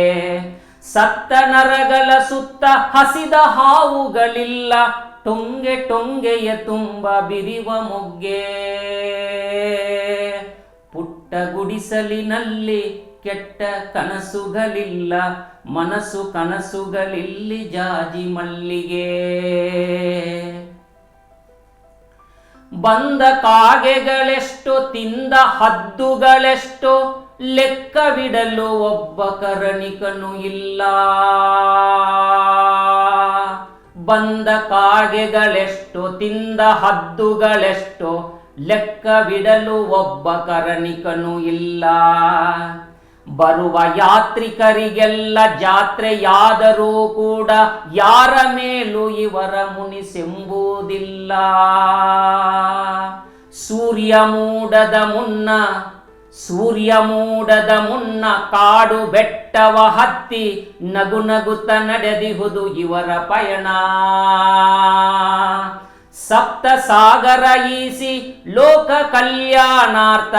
ಸತ್ತ ನರಗಳ ಸುತ್ತ ಹಸಿದ ಹಾವುಗಳಿಲ್ಲ, ಟೊಂಗೆ ಟೊಂಗೆಯ ತುಂಬ ಬಿರಿವ ಮೊಗ್ಗೆ. ಪುಟ್ಟ ಗುಡಿಸಲಿನಲ್ಲಿ ಕೆಟ್ಟ ಕನಸುಗಳಿಲ್ಲ, ಮನಸ್ಸು ಕನಸುಗಳಿಲ್ಲಿ ಜಾಜಿ ಮಲ್ಲಿಗೆ. ಬಂದ ಕಾಗೆಗಳೆಷ್ಟು, ತಿಂದ ಹದ್ದುಗಳೆಷ್ಟು, ಲೆಕ್ಕವಿಡಲು ಒಬ್ಬ ಕರಣಿಕನು ಇಲ್ಲ. ಬಂದ ಕಾಗೆಗಳೆಷ್ಟು, ತಿಂದ ಹದ್ದುಗಳೆಷ್ಟು ಲೆಕ್ಕವಿಡಲು ಒಬ್ಬ ಕರಣಿಕನು ಇಲ್ಲ. ಬರುವ ಯಾತ್ರಿಕರಿಗೆಲ್ಲ ಜಾತ್ರೆಯಾದರೂ ಕೂಡ ಯಾರ ಮೇಲೂ ಇವರ ಮುನಿಸೆಂಬುದಿಲ್ಲ ಸೂರ್ಯ ಮೂಡದ ಮುನ್ನ, ಸೂರ್ಯ ಮೂಡದ ಮುನ್ನ ಕಾಡು ಬೆಟ್ಟವ ಹತ್ತಿ ನಗು ನಗುತ್ತ ನಡೆದಿಹುದು ಇವರ ಪಯಣ. ಸಪ್ತ ಸಾಗರ ಈಸಿ ಲೋಕ ಕಲ್ಯಾಣಾರ್ಥ.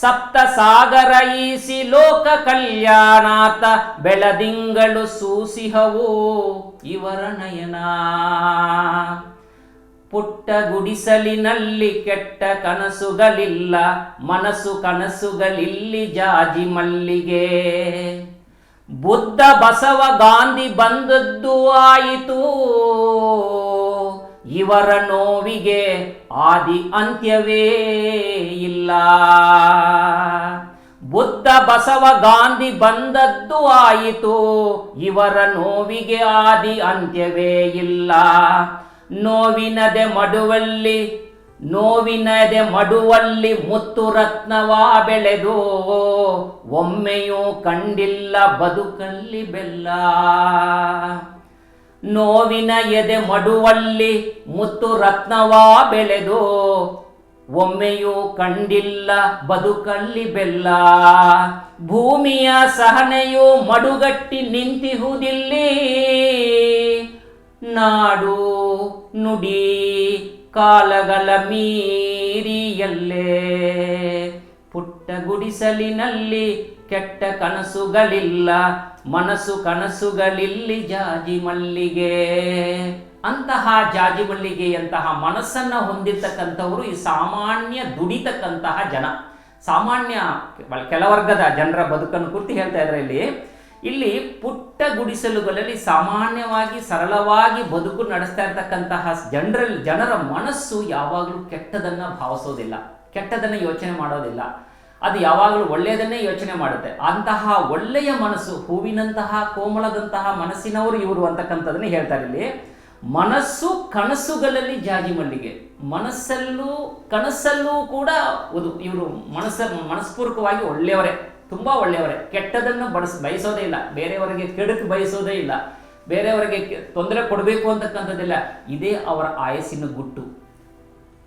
ಸಪ್ತ ಸಾಗರ ಈಸಿ ಲೋಕ ಕಲ್ಯಾಣಾರ್ಥ. ಬೆಳದಿಂಗಳು ಸೂಸಿಹವು ಇವರ ನಯನ ಪುಟ್ಟ ಗುಡಿಸಲಿನಲ್ಲಿ ಕೆಟ್ಟ ಕನಸುಗಳಿಲ್ಲ, ಮನಸ್ಸು ಕನಸುಗಳಿಲ್ಲಿ ಜಾಜಿ ಮಲ್ಲಿಗೆ. ಬುದ್ಧ ಬಸವ ಗಾಂಧಿ ಬಂದದ್ದು ಆಯಿತು. ಇವರ ನೋವಿಗೆ ಆದಿ ಅಂತ್ಯವೇ ಇಲ್ಲ. ಬುದ್ಧ ಬಸವ ಗಾಂಧಿ ಬಂದದ್ದು ಆಯಿತು, ಇವರ ನೋವಿಗೆ ಆದಿ ಅಂತ್ಯವೇ ಇಲ್ಲ. ನೋವಿನದೆ ಮಡುವಲ್ಲಿ ನೋವಿನದೆ ಮಡುವಲ್ಲಿ ಮುತ್ತು ರತ್ನವ ಬೆಳೆದು, ಒಮ್ಮೆಯೂ ಕಂಡಿಲ್ಲ ಬದುಕಲ್ಲಿ ಬೆಲ್ಲ. ನೋವಿನ ಎದೆ ಮಡುವಲ್ಲಿ ಮುತ್ತು ರತ್ನವಾ ಬೆಳೆದು, ಒಮ್ಮೆಯೂ ಕಂಡಿಲ್ಲ ಬದುಕಲ್ಲಿ ಬೆಲ್ಲ. ಭೂಮಿಯ ಸಹನೆಯು ಮಡುಗಟ್ಟಿ ನಿಂತಿಹುದಿಲ್ಲಿ. ನಾಡು ನುಡಿ ಕಾಲಗಳ ಮೀರಿಯಲ್ಲೇ. ಗುಡಿಸಲಿನಲ್ಲಿ ಕೆಟ್ಟ ಕನಸುಗಳಿಲ್ಲ, ಮನಸ್ಸು ಕನಸುಗಳಿಲ್ಲಿ ಜಾಜಿ ಮಲ್ಲಿಗೆ ಅಂತಹ ಜಾಜಿ ಮಲ್ಲಿಗೆಯಂತಹ ಮನಸ್ಸನ್ನ ಹೊಂದಿರತಕ್ಕಂಥವರು ಈ ಸಾಮಾನ್ಯ ದುಡಿತಕ್ಕಂತಹ ಜನ. ಸಾಮಾನ್ಯ ಕೆಲವರ್ಗದ ಜನರ ಬದುಕನ್ನು ಕುರಿತು ಹೇಳ್ತಾ ಇದ್ರೆ ಇಲ್ಲಿ ಇಲ್ಲಿ ಪುಟ್ಟ ಗುಡಿಸಲುಗಳಲ್ಲಿ ಸಾಮಾನ್ಯವಾಗಿ ಸರಳವಾಗಿ ಬದುಕು ನಡೆಸ್ತಾ ಇರ್ತಕ್ಕಂತಹ ಜನರಲ್ಲಿ, ಜನರ ಮನಸ್ಸು ಯಾವಾಗಲೂ ಕೆಟ್ಟದನ್ನ ಭಾವಿಸೋದಿಲ್ಲ. ಕೆಟ್ಟದನ್ನ ಯೋಚನೆ ಮಾಡೋದಿಲ್ಲ. ಅದು ಯಾವಾಗಲೂ ಒಳ್ಳೆಯದನ್ನೇ ಯೋಚನೆ ಮಾಡುತ್ತೆ. ಅಂತಹ ಒಳ್ಳೆಯ ಮನಸ್ಸು, ಹೂವಿನಂತಹ, ಕೋಮಳದಂತಹ ಮನಸ್ಸಿನವರು ಇವರು ಅಂತಕ್ಕಂಥದನ್ನೇ ಹೇಳ್ತಾರೆ ಇಲ್ಲಿ. ಮನಸ್ಸು ಕನಸುಗಳಲ್ಲಿ ಜಾಜಿ ಮಲ್ಲಿಗೆ. ಮನಸ್ಸಲ್ಲೂ ಕನಸಲ್ಲೂ ಕೂಡ ಒಂದು ಇವರು ಮನಸ್ಸ, ಮನಸ್ಪೂರ್ವಕವಾಗಿ ಒಳ್ಳೆಯವರೇ, ತುಂಬಾ ಒಳ್ಳೆಯವರೇ. ಕೆಟ್ಟದನ್ನು ಬಡಿಸ್, ಬಯಸೋದೇ ಇಲ್ಲ. ಬೇರೆಯವರಿಗೆ ಕೆಡುಕು ಬಯಸೋದೇ ಇಲ್ಲ. ಬೇರೆಯವರಿಗೆ ತೊಂದರೆ ಕೊಡಬೇಕು ಅಂತಕ್ಕಂಥದ್ದಿಲ್ಲ. ಇದೇ ಅವರ ಆಯಸ್ಸಿನ ಗುಟ್ಟು.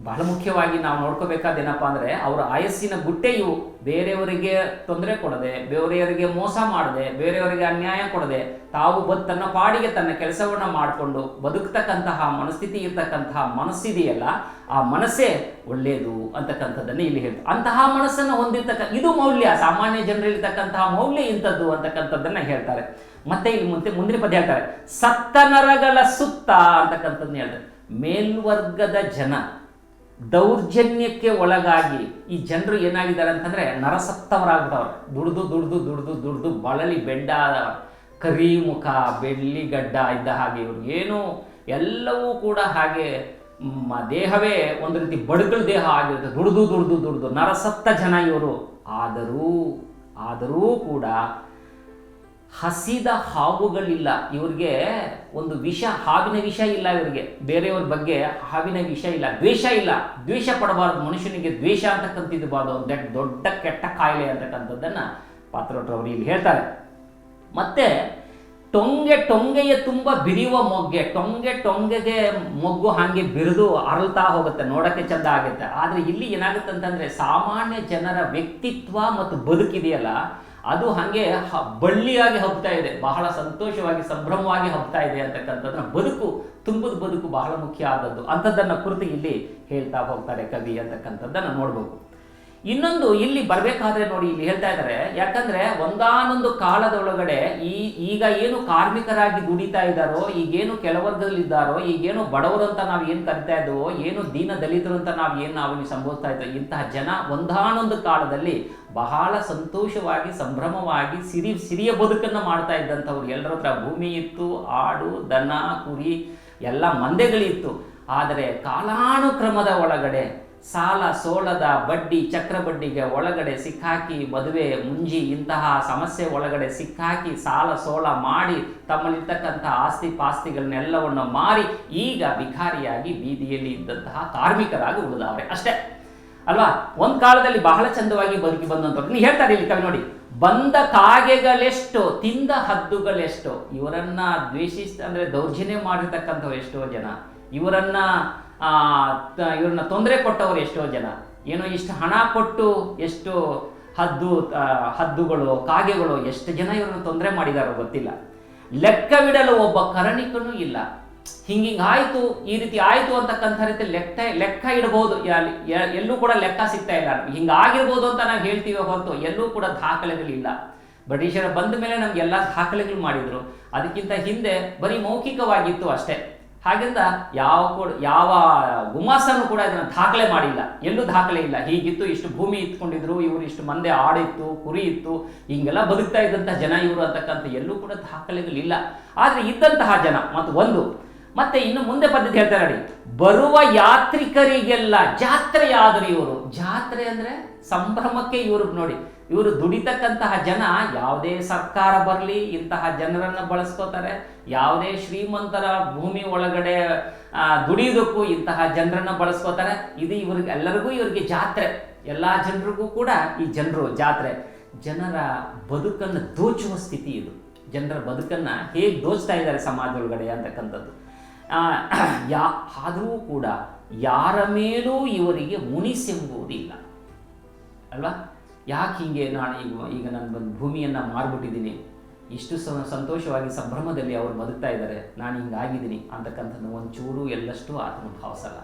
ಬಹಳ ಮುಖ್ಯವಾಗಿ ನಾವು ನೋಡ್ಕೋಬೇಕಾದೇನಪ್ಪ ಅಂದರೆ ಅವರ ಆಯಸ್ಸಿನ ಗುಟ್ಟೆಯು ಬೇರೆಯವರಿಗೆ ತೊಂದರೆ ಕೊಡದೆ, ಬೇರೆಯವರಿಗೆ ಮೋಸ ಮಾಡದೆ, ಬೇರೆಯವರಿಗೆ ಅನ್ಯಾಯ ಕೊಡದೆ, ತಾವು ಬದ್ ತನ್ನ ಪಾಡಿಗೆ ತನ್ನ ಕೆಲಸವನ್ನ ಮಾಡಿಕೊಂಡು ಬದುಕ್ತಕ್ಕಂತಹ ಮನಸ್ಥಿತಿ ಇರ್ತಕ್ಕಂತಹ ಮನಸ್ಸಿದೆಯಲ್ಲ, ಆ ಮನಸ್ಸೇ ಒಳ್ಳೆಯದು ಅಂತಕ್ಕಂಥದ್ದನ್ನು ಇಲ್ಲಿ ಹೇಳ್ತಾರೆ. ಅಂತಹ ಮನಸ್ಸನ್ನು ಹೊಂದಿರ್ತಕ್ಕ, ಇದು ಮೌಲ್ಯ, ಸಾಮಾನ್ಯ ಜನರಲ್ಲಿರ್ತಕ್ಕಂತಹ ಮೌಲ್ಯ ಇಂಥದ್ದು ಅಂತಕ್ಕಂಥದ್ದನ್ನ ಹೇಳ್ತಾರೆ. ಮತ್ತೆ ಇಲ್ಲಿ ಮುಂದೆ, ಮುಂದಿನ ಪದ ಹೇಳ್ತಾರೆ ಸತ್ತ ನರಗಳ ಸುತ್ತ ಅಂತಕ್ಕಂಥದ್ದನ್ನ ಹೇಳ್ತಾರೆ. ಮೇಲ್ವರ್ಗದ ಜನ ದೌರ್ಜನ್ಯಕ್ಕೆ ಒಳಗಾಗಿ ಈ ಜನರು ಏನಾಗಿದ್ದಾರೆ ಅಂತಂದ್ರೆ ನರಸತ್ತವರಾಗ್ಬಿಟ್ಟವ್ರೆ. ದುಡ್ದು ದುಡ್ದು ದುಡ್ದು ದುಡ್ದು, ಬಳಲಿ ಬೆಡ್ಡ ಕರಿ ಮುಖ, ಬೆಳ್ಳಿ ಗಡ್ಡ ಇದ್ದ ಹಾಗೆ ಇವ್ರಿಗೇನು ಏನು ಎಲ್ಲವೂ ಕೂಡ ಹಾಗೆ ದೇಹವೇ ಒಂದು ರೀತಿ ಬಡಗಳ ದೇಹ ಆಗಿರುತ್ತೆ. ದುಡ್ದು ದುಡ್ದು ದುಡ್ದು. ನರಸತ್ತ ಜನ ಇವರು. ಆದರೂ ಆದರೂ ಕೂಡ ಹಸಿದ ಹಾವುಗಳಿಲ್ಲ. ಇವ್ರಿಗೆ ಒಂದು ವಿಷ, ಹಾವಿನ ವಿಷ ಇಲ್ಲ ಇವರಿಗೆ. ಬೇರೆಯವ್ರ ಬಗ್ಗೆ ಹಾವಿನ ವಿಷ ಇಲ್ಲ, ದ್ವೇಷ ಇಲ್ಲ. ದ್ವೇಷ ಪಡಬಾರದು. ಮನುಷ್ಯನಿಗೆ ದ್ವೇಷ ಅಂತಕ್ಕಂಥದ್ದು ಒಂದು ದೊಡ್ಡ ಕೆಟ್ಟ ಕಾಯಿಲೆ ಅಂತಕ್ಕಂಥದ್ದನ್ನ ಅವರು ಇಲ್ಲಿ ಹೇಳ್ತಾರೆ. ಮತ್ತೆ ಟೊಂಗೆ, ಟೊಂಗೆಯ ತುಂಬ ಬಿರಿಯುವ ಮೊಗ್ಗೆ. ಟೊಂಗೆ, ಟೊಂಗೆಗೆ ಮೊಗ್ಗು ಹಾಗೆ ಬಿರಿದು ಅರಳ್ತಾ ಹೋಗುತ್ತೆ. ನೋಡಕ್ಕೆ ಚಂದ ಆಗುತ್ತೆ. ಆದರೆ ಇಲ್ಲಿ ಏನಾಗುತ್ತೆ ಅಂತಂದ್ರೆ ಸಾಮಾನ್ಯ ಜನರ ವ್ಯಕ್ತಿತ್ವ ಮತ್ತು ಬದುಕಿದೆಯಲ್ಲ ಅದು ಹಾಗೆ ಬಳ್ಳಿಯಾಗಿ ಹಬ್ತಾ ಇದೆ, ಬಹಳ ಸಂತೋಷವಾಗಿ, ಸಂಭ್ರಮವಾಗಿ ಹಬ್ತಾ ಇದೆ ಅಂತಕ್ಕಂಥದ್ದನ್ನ ಬದುಕು, ತುಂಬದ ಬದುಕು ಬಹಳ ಮುಖ್ಯ ಆದದ್ದು. ಅಂಥದ್ದನ್ನ ಕುರಿತು ಇಲ್ಲಿ ಹೇಳ್ತಾ ಹೋಗ್ತಾರೆ ಕವಿ ಅಂತಕ್ಕಂಥದ್ದನ್ನ ನೋಡ್ಬೋದು. ಇನ್ನೊಂದು ಇಲ್ಲಿ ಬರಬೇಕಾದ್ರೆ ನೋಡಿ ಇಲ್ಲಿ ಹೇಳ್ತಾ ಇದ್ದಾರೆ ಯಾಕಂದ್ರೆ ಒಂದಾನೊಂದು ಕಾಲದೊಳಗಡೆ ಈ, ಈಗ ಏನು ಕಾರ್ಮಿಕರಾಗಿ ದುಡಿತಾ ಇದ್ದಾರೋ, ಈಗೇನು ಕೆಲವರ್ಗದಲ್ಲಿದ್ದಾರೋ ಈಗೇನು ಬಡವರು ಅಂತ ನಾವು ಏನು ಕರಿತಾ ಇದ್ದೀವೋ ಏನು ದೀನ ದಲಿತರು ಅಂತ ನಾವು ಏನು ನಾವು ಸಂಬೋಧಿಸ್ತಾ ಇದ್ದೀವಿ ಇಂತಹ ಜನ ಒಂದಾನೊಂದು ಕಾಲದಲ್ಲಿ ಬಹಳ ಸಂತೋಷವಾಗಿ, ಸಂಭ್ರಮವಾಗಿ ಸಿರಿ, ಸಿರಿಯ ಬದುಕನ್ನು ಮಾಡ್ತಾ ಇದ್ದಂಥವ್ರು. ಎಲ್ಲರ ಹತ್ರ ಭೂಮಿ ಇತ್ತು, ಆಡು, ದನ, ಕುರಿ, ಎಲ್ಲ ಮಂದೆಗಳಿತ್ತು. ಆದರೆ ಕಾಲಾನುಕ್ರಮದ ಒಳಗಡೆ ಸಾಲ, ಸೋಲದ ಬಡ್ಡಿ ಚಕ್ರ ಬಡ್ಡಿಗೆ ಒಳಗಡೆ ಸಿಕ್ಕಾಕಿ, ಮದುವೆ, ಮುಂಜಿ, ಇಂತಹ ಸಮಸ್ಯೆ ಒಳಗಡೆ ಸಿಕ್ಕಾಕಿ, ಸಾಲ, ಸೋಲ ಮಾಡಿ ತಮ್ಮಲ್ಲಿರ್ತಕ್ಕಂಥ ಆಸ್ತಿ ಪಾಸ್ತಿಗಳನ್ನೆಲ್ಲವನ್ನು ಮಾರಿ ಈಗ ಭಿಕಾರಿಯಾಗಿ ಬೀದಿಯಲ್ಲಿ ಇದ್ದಂತಹ ಕಾರ್ಮಿಕರಾಗಿ ಉಳಿದವರೆ ಅಷ್ಟೇ. ಅಲ್ವಾ? ಒಂದ್ ಕಾಲದಲ್ಲಿ ಬಹಳ ಚಂದವಾಗಿ ಬದುಕಿ ಬಂದಂಥವ್ರು. ನೀವು ಹೇಳ್ತಾರೆ ಇಲ್ಲಿ ಕವಿ ನೋಡಿ. ಬಂದ ಕಾಗೆಗಳೆಷ್ಟು ತಿಂದ ಹದ್ದುಗಳೆಷ್ಟು ಇವರನ್ನ ದ್ವೇಷಿಸ್ ಅಂದ್ರೆ ದೌರ್ಜನ್ಯ ಮಾಡಿರ್ತಕ್ಕಂಥವ್ರು ಎಷ್ಟೋ ಜನ. ಇವರನ್ನ ಆ, ಇವ್ರನ್ನ ತೊಂದರೆ ಕೊಟ್ಟವರು ಎಷ್ಟೋ ಜನ. ಏನೋ ಇಷ್ಟು ಹಣ ಕೊಟ್ಟು ಎಷ್ಟು ಹದ್ದು ಹದ್ದುಗಳು ಕಾಗೆಗಳು ಎಷ್ಟು ಜನ ಇವ್ರನ್ನ ತೊಂದರೆ ಮಾಡಿದಾರೋ ಗೊತ್ತಿಲ್ಲ. ಲೆಕ್ಕವಿಡಲು ಒಬ್ಬ ಕರಣಿಕನೂ ಇಲ್ಲ. ಹಿಂಗಿಂಗ್ ಆಯ್ತು, ಈ ರೀತಿ ಆಯ್ತು ಅಂತಕ್ಕಂಥ ರೀತಿ ಲೆಕ್ಕ ಲೆಕ್ಕ ಇಡಬಹುದು ಎಲ್ಲೂ ಕೂಡ ಲೆಕ್ಕ ಸಿಗ್ತಾ ಇಲ್ಲ ಹಿಂಗಾಗಿರ್ಬೋದು ಅಂತ ನಾವು ಹೇಳ್ತೀವಿ ಹೊರತು, ಎಲ್ಲೂ ಕೂಡ ದಾಖಲೆಗಳಿಲ್ಲ ಬ್ರಿಟಿಷರ ಬಂದ ಮೇಲೆ ನಮ್ಗೆಲ್ಲ ದಾಖಲೆಗಳು ಮಾಡಿದ್ರು. ಅದಕ್ಕಿಂತ ಹಿಂದೆ ಬರೀ ಮೌಖಿಕವಾಗಿತ್ತು ಅಷ್ಟೇ. ಹಾಗಿಂದ ಯಾವ ಕೂಡ, ಯಾವ ಗುಮಾಸನು ಕೂಡ ಇದನ್ನ ದಾಖಲೆ ಮಾಡಿಲ್ಲ. ಎಲ್ಲೂ ದಾಖಲೆ ಇಲ್ಲ. ಹೀಗಿತ್ತು, ಇಷ್ಟು ಭೂಮಿ ಇತ್ಕೊಂಡಿದ್ರು ಇವರು ಇಷ್ಟು ಮಂದೆ ಆಡಿತ್ತು, ಕುರಿ ಇತ್ತು, ಹಿಂಗೆಲ್ಲ ಬದುಕ್ತಾ ಇದ್ದಂತಹ ಜನ ಇವರು ಅಂತಕ್ಕಂಥ ಎಲ್ಲೂ ಕೂಡ ದಾಖಲೆಗಳಿಲ್ಲ. ಆದ್ರೆ ಇದ್ದಂತಹ ಜನ, ಮತ್ತು ಒಂದು ಮತ್ತೆ ಇನ್ನು ಮುಂದೆ ಪದ್ಧತಿ ಹೇಳ್ತಾರೆ ನೋಡಿ. ಬರುವ ಯಾತ್ರಿಕರಿಗೆಲ್ಲ ಜಾತ್ರೆಯಾದರು ಇವರು. ಜಾತ್ರೆ ಅಂದ್ರೆ ಸಂಭ್ರಮಕ್ಕೆ ಇವರು ನೋಡಿ. ಇವರು ದುಡಿತಕ್ಕಂತಹ ಜನ ಯಾವುದೇ ಸರ್ಕಾರ ಬರಲಿ ಇಂತಹ ಜನರನ್ನು ಬಳಸ್ಕೋತಾರೆ. ಯಾವುದೇ ಶ್ರೀಮಂತರ ಭೂಮಿ ಒಳಗಡೆ ದುಡಿಯೋದಕ್ಕೂ ಇಂತಹ ಜನರನ್ನು ಬಳಸ್ಕೋತಾರೆ. ಇದು ಇವ್ರಿಗೆ ಎಲ್ಲರಿಗೂ ಇವರಿಗೆ ಜಾತ್ರೆ. ಎಲ್ಲ ಜನರಿಗೂ ಕೂಡ ಈ ಜನರು ಜಾತ್ರೆ. ಜನರ ಬದುಕನ್ನು ದೋಚುವ ಸ್ಥಿತಿ ಇದು. ಜನರ ಬದುಕನ್ನು ಹೇಗೆ ದೋಚ್ತಾ ಇದ್ದಾರೆ ಸಮಾಜದೊಳಗಡೆ ಅಂತಕ್ಕಂಥದ್ದು. ಆ, ಯಾ, ಆದರೂ ಕೂಡ ಯಾರ ಮೇಲೂ ಇವರಿಗೆ ಮುನಿಸೆಂಬುವುದಿಲ್ಲ. ಅಲ್ವಾ? ಯಾಕೆ ಹೀಗೆ ನಾನು ಈಗ ಈಗ ನಾನು ಬಂದು ಭೂಮಿಯನ್ನು ಮಾರ್ಬಿಟ್ಟಿದ್ದೀನಿ? ಇಷ್ಟು ಸಂತೋಷವಾಗಿ ಸಂಭ್ರಮದಲ್ಲಿ ಅವರು ಬದುಕ್ತಾ ಇದ್ದಾರೆ. ನಾನು ಹಿಂಗಾಗಿದ್ದೀನಿ. ಅಂತಕ್ಕಂಥದ್ದು ಒಂಚೂರು ಎಲ್ಲಷ್ಟು ಆತನ ಭಾವಿಸಲ್ಲ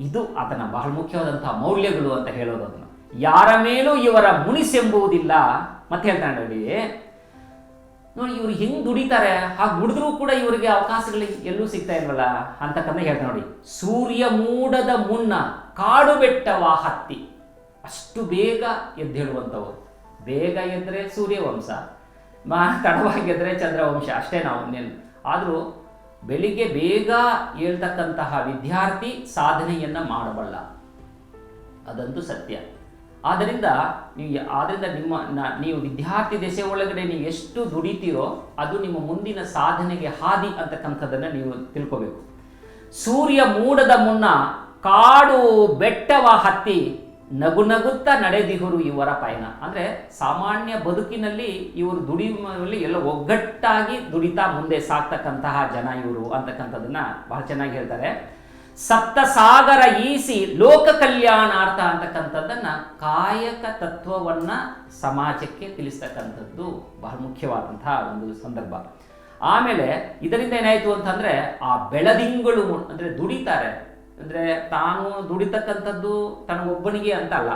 ಇದು ಆತನ ಬಹಳ ಮುಖ್ಯವಾದಂತಹ ಮೌಲ್ಯಗಳು ಅಂತ ಹೇಳೋದು ಅದನ್ನು. ಯಾರ ಮೇಲೂ ಇವರ ಮುನಿಸೆಂಬುವುದಿಲ್ಲ. ಮತ್ತೆ ಹೇಳ್ತಾನೆ ನೋಡಿ. ನೋಡಿ, ಇವ್ರು ಹೆಂಗ್ ದುಡಿತಾರೆ? ಹಾಗೆ ದುಡಿದ್ರೂ ಕೂಡ ಇವರಿಗೆ ಅವಕಾಶಗಳು ಎಲ್ಲೂ ಸಿಗ್ತಾ ಇಲ್ವಲ್ಲ? ಅಂತಕ್ಕಂಥ ಹೇಳ್ತಾರೆ ನೋಡಿ. ಸೂರ್ಯ ಮೂಡದ ಮುನ್ನ ಕಾಡು ಬೆಟ್ಟವ ಹತ್ತಿ. ಅಷ್ಟು ಬೇಗ ಎದ್ದೇಳುವಂಥವ್ರು. ಬೇಗ ಎದ್ರೆ ಸೂರ್ಯವಂಶ, ಮಾ ತಡವಾಗಿ ಎದ್ರೆ ಚಂದ್ರವಂಶ. ಅಷ್ಟೇ ನಾವು ನೆನ್ ಆದರೂ ಬೆಳಿಗ್ಗೆ ಬೇಗ ಹೇಳ್ತಕ್ಕಂತಹ ವಿದ್ಯಾರ್ಥಿ ಸಾಧನೆಯನ್ನ ಮಾಡಬಲ್ಲ. ಅದಂತೂ ಸತ್ಯ. ಆದ್ದರಿಂದ ನೀವು ಆದ್ದರಿಂದ ನಿಮ್ಮ ನೀವು ವಿದ್ಯಾರ್ಥಿ ದೆಸೆ ಒಳಗಡೆ ನೀವು ಎಷ್ಟು ದುಡಿತೀರೋ ಅದು ನಿಮ್ಮ ಮುಂದಿನ ಸಾಧನೆಗೆ ಹಾದಿ ಅಂತಕ್ಕಂಥದ್ದನ್ನು ನೀವು ತಿಳ್ಕೋಬೇಕು. ಸೂರ್ಯ ಮೂಡದ ಮುನ್ನ ಕಾಡು ಬೆಟ್ಟವ ಹತ್ತಿ ನಗು ನಗುತ್ತಾ ನಡೆದಿಹುರು ಇವರ ಪಯಣ. ಅಂದರೆ ಸಾಮಾನ್ಯ ಬದುಕಿನಲ್ಲಿ ಇವರು ದುಡಿಯುವಲ್ಲಿ ಎಲ್ಲ ಒಗ್ಗಟ್ಟಾಗಿ ದುಡಿತಾ ಮುಂದೆ ಸಾಕ್ತಕ್ಕಂತಹ ಜನ ಇವರು ಅಂತಕ್ಕಂಥದ್ದನ್ನು ಬಹಳ ಚೆನ್ನಾಗಿ ಹೇಳ್ತಾರೆ. ಸಪ್ತ ಸಾಗರ ಈಸಿ ಲೋಕ ಕಲ್ಯಾಣಾರ್ಥ ಅಂತಕ್ಕಂಥದ್ದನ್ನ ಕಾಯಕ ತತ್ವವನ್ನ ಸಮಾಜಕ್ಕೆ ತಿಳಿಸ್ತಕ್ಕಂಥದ್ದು ಬಹಳ ಮುಖ್ಯವಾದಂತಹ ಒಂದು ಸಂದರ್ಭ. ಆಮೇಲೆ ಇದರಿಂದ ಏನಾಯ್ತು ಅಂತಂದ್ರೆ ಆ ಬೆಳದಿಂಗಳು ಅಂದ್ರೆ ದುಡಿತಾರೆ. ಅಂದ್ರೆ ತಾನು ದುಡಿತಕ್ಕಂಥದ್ದು ತನಗೊಬ್ಬನಿಗೆ ಅಂತ ಅಲ್ಲ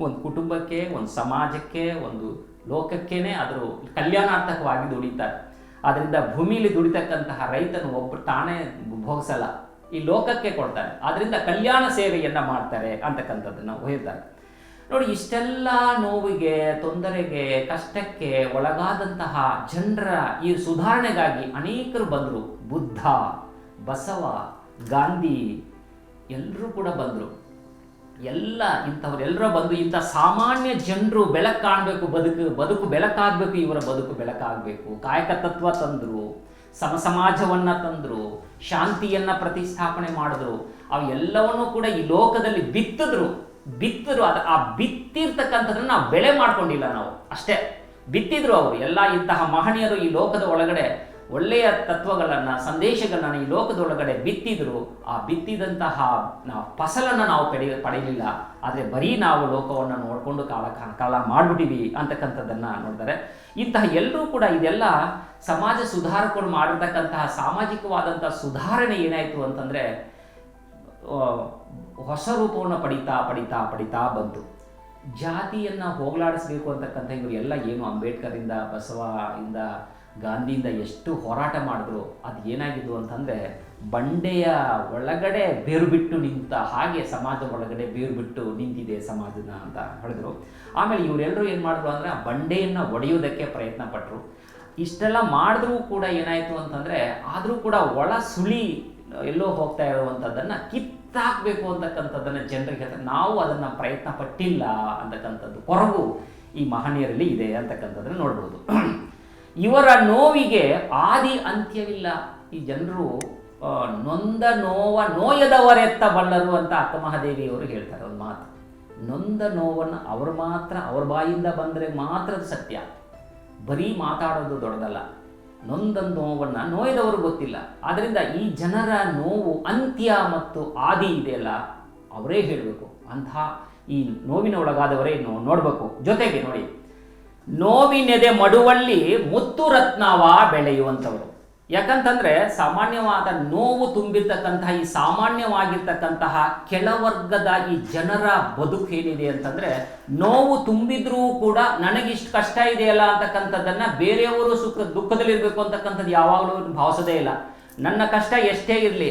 ಒಂದು ಕುಟುಂಬಕ್ಕೆ, ಒಂದು ಸಮಾಜಕ್ಕೆ, ಒಂದು ಲೋಕಕ್ಕೇನೆ ಅದರ ಕಲ್ಯಾಣಾರ್ಥಕವಾಗಿ ದುಡಿತಾರೆ. ಅದರಿಂದ ಭೂಮಿಲಿ ದುಡಿತಕ್ಕಂತಹ ರೈತನು ಒಬ್ಬರು ತಾನೇ ಭೋಗಿಸಲ್ಲ. ಈ ಲೋಕಕ್ಕೆ ಕೊಡ್ತಾರೆ. ಆದ್ರಿಂದ ಕಲ್ಯಾಣ ಸೇವೆಯನ್ನ ಮಾಡ್ತಾರೆ ಅಂತಕ್ಕಂಥದ್ದನ್ನು ಹೇಳ್ತಾರೆ. ನೋಡಿ, ಇಷ್ಟೆಲ್ಲ ನೋವಿಗೆ, ತೊಂದರೆಗೆ, ಕಷ್ಟಕ್ಕೆ ಒಳಗಾದಂತಹ ಜನರ ಈ ಸುಧಾರಣೆಗಾಗಿ ಅನೇಕರು ಬಂದರು. ಬುದ್ಧ, ಬಸವ, ಗಾಂಧಿ ಎಲ್ಲರೂ ಕೂಡ ಬಂದರು. ಎಲ್ಲ ಇಂಥವ್ರೆಲ್ಲರೂ ಬಂದು ಇಂಥ ಸಾಮಾನ್ಯ ಜನರು ಬೆಳಕು ಕಾಣಬೇಕು, ಬದುಕು ಬದುಕು ಬೆಳಕಾಗಬೇಕು, ಇವರ ಬದುಕು ಬೆಳಕಾಗಬೇಕು. ಕಾಯಕ ತತ್ವ ತಂದರು ಸಮಸಮಾಜವನ್ನು ತಂದರು. ಶಾಂತಿಯನ್ನ ಪ್ರತಿಷ್ಠಾಪನೆ ಮಾಡಿದ್ರು. ಅವು ಎಲ್ಲವನ್ನೂ ಕೂಡ ಈ ಲೋಕದಲ್ಲಿ ಬಿತ್ತಿದ್ರು. ಬಿತ್ತಿದ್ರು. ಅದು ಆ ಬಿತ್ತಿರ್ತಕ್ಕಂಥದ್ದನ್ನ ನಾವು ಬೆಳೆ ಮಾಡ್ಕೊಂಡಿಲ್ಲ ನಾವು. ಅಷ್ಟೇ. ಬಿತ್ತಿದ್ರು ಅವರು. ಎಲ್ಲ ಇಂತಹ ಮಹನೀಯರು ಈ ಲೋಕದ ಒಳಗಡೆ ಒಳ್ಳೆಯ ತತ್ವಗಳನ್ನ, ಸಂದೇಶಗಳನ್ನ ಈ ಲೋಕದೊಳಗಡೆ ಬಿತ್ತಿದ್ರು. ಆ ಬಿತ್ತಿದಂತಹ ನಾವು ಫಸಲನ್ನು ನಾವು ಪಡೆಯ, ಪಡೆಯಲಿಲ್ಲ. ಆದರೆ ಬರೀ ನಾವು ಲೋಕವನ್ನು ನೋಡಿಕೊಂಡು ಕಾಲ ಕಾಲ ಮಾಡಿಬಿಟ್ಟಿವಿ ಅಂತಕ್ಕಂಥದ್ದನ್ನ ನೋಡ್ತಾರೆ. ಇಂತಹ ಎಲ್ಲರೂ ಕೂಡ ಇದೆಲ್ಲ ಸಮಾಜ ಸುಧಾರಕರು ಮಾಡಿರ್ತಕ್ಕಂತಹ ಸಾಮಾಜಿಕವಾದಂತಹ ಸುಧಾರಣೆ ಏನಾಯಿತು ಅಂತಂದ್ರೆ ಹೊಸ ರೂಪವನ್ನು ಪಡಿತಾ ಪಡಿತಾ ಪಡಿತಾ ಬಂತು. ಜಾತಿಯನ್ನ ಹೋಗಲಾಡಿಸ್ಬೇಕು ಅಂತಕ್ಕಂಥ ಎಲ್ಲ ಏನು ಅಂಬೇಡ್ಕರಿಂದ ಬಸವ ಇಂದ ಗಾಂಧಿಯಿಂದ ಎಷ್ಟು ಹೋರಾಟ ಮಾಡಿದ್ರು, ಅದು ಏನಾಗಿದ್ದು ಅಂತಂದ್ರೆ, ಬಂಡೆಯ ಒಳಗಡೆ ಬೇರು ಬಿಟ್ಟು ನಿಂತ ಹಾಗೆ ಸಮಾಜ ಒಳಗಡೆ ಬೇರು ಬಿಟ್ಟು ನಿಂತಿದೆ ಸಮಾಜನ ಅಂತ ಹೇಳಿದ್ರು. ಆಮೇಲೆ ಇವರೆಲ್ಲರೂ ಏನು ಮಾಡಿದ್ರು ಅಂದ್ರೆ, ಆ ಬಂಡೆಯನ್ನ ಒಡೆಯೋದಕ್ಕೆ ಪ್ರಯತ್ನ ಪಟ್ಟರು ಇಷ್ಟೆಲ್ಲ ಮಾಡಿದ್ರೂ ಕೂಡ ಏನಾಯಿತು ಅಂತಂದರೆ ಆದರೂ ಕೂಡ ಒಳ ಸುಳಿ ಎಲ್ಲೋ ಹೋಗ್ತಾ ಇರುವಂಥದ್ದನ್ನು ಕಿತ್ತಾಕಬೇಕು ಅಂತಕ್ಕಂಥದ್ದನ್ನು ಜನರಿಗೆ ಹೇಳ್ತಾರೆ. ನಾವು ಅದನ್ನು ಪ್ರಯತ್ನ ಪಟ್ಟಿಲ್ಲ ಅಂತಕ್ಕಂಥದ್ದು. ಕೊರಗು ಈ ಮಹನೀಯರಲ್ಲಿ ಇದೆ ಅಂತಕ್ಕಂಥದ್ದನ್ನು ನೋಡ್ಬೋದು. ಇವರ ನೋವಿಗೆ ಆದಿ ಅಂತ್ಯವಿಲ್ಲ. ಈ ಜನರು ನೊಂದ ನೋವ ನೋಯದವರೆತ್ತ ಬಲ್ಲರು ಅಂತ ಅಕ್ಕಮಹಾದೇವಿಯವರು ಹೇಳ್ತಾರೆ ಒಂದು ಮಾತು. ನೊಂದ ನೋವನ್ನು ಅವ್ರು ಮಾತ್ರ, ಅವ್ರ ಬಾಯಿಂದ ಬಂದರೆ ಮಾತ್ರ ಸತ್ಯ. ಬರೀ ಮಾತಾಡೋದು ದೊಡ್ಡದಲ್ಲ. ನೊಂದ ನೋವನ್ನು ನೋಯ್ದವರು ಗೊತ್ತಿಲ್ಲ. ಆದ್ದರಿಂದ ಈ ಜನರ ನೋವು ಅಂತ್ಯ ಮತ್ತು ಆದಿ ಇದೆಯಲ್ಲ, ಅವರೇ ಹೇಳಬೇಕು. ಅಂತಹ ಈ ನೋವಿನ ಒಳಗಾದವರೇ ನೋಡಬೇಕು. ಜೊತೆಗೆ ನೋಡಿ, ನೋವಿನೆದೆ ಮಡುವಲ್ಲಿ ಮುತ್ತು ರತ್ನವ ಬೆಳೆಯುವಂಥವರು. ಯಾಕಂತಂದ್ರೆ ಸಾಮಾನ್ಯವಾದ ನೋವು ತುಂಬಿರ್ತಕ್ಕಂತಹ ಈ ಸಾಮಾನ್ಯವಾಗಿರ್ತಕ್ಕಂತಹ ಕೆಳವರ್ಗದ ಈ ಜನರ ಬದುಕು ಏನಿದೆ ಅಂತಂದ್ರೆ ನೋವು ತುಂಬಿದ್ರೂ ಕೂಡ ನನಗಿಷ್ಟು ಕಷ್ಟ ಇದೆಯಲ್ಲ ಅಂತಕ್ಕಂಥದ್ದನ್ನ ಬೇರೆಯವರು ಸುಖ ದುಃಖದಲ್ಲಿರ್ಬೇಕು ಅಂತಕ್ಕಂಥದ್ದು ಯಾವಾಗಲೂ ಭಾವಿಸೋದೇ ಇಲ್ಲ. ನನ್ನ ಕಷ್ಟ ಎಷ್ಟೇ ಇರಲಿ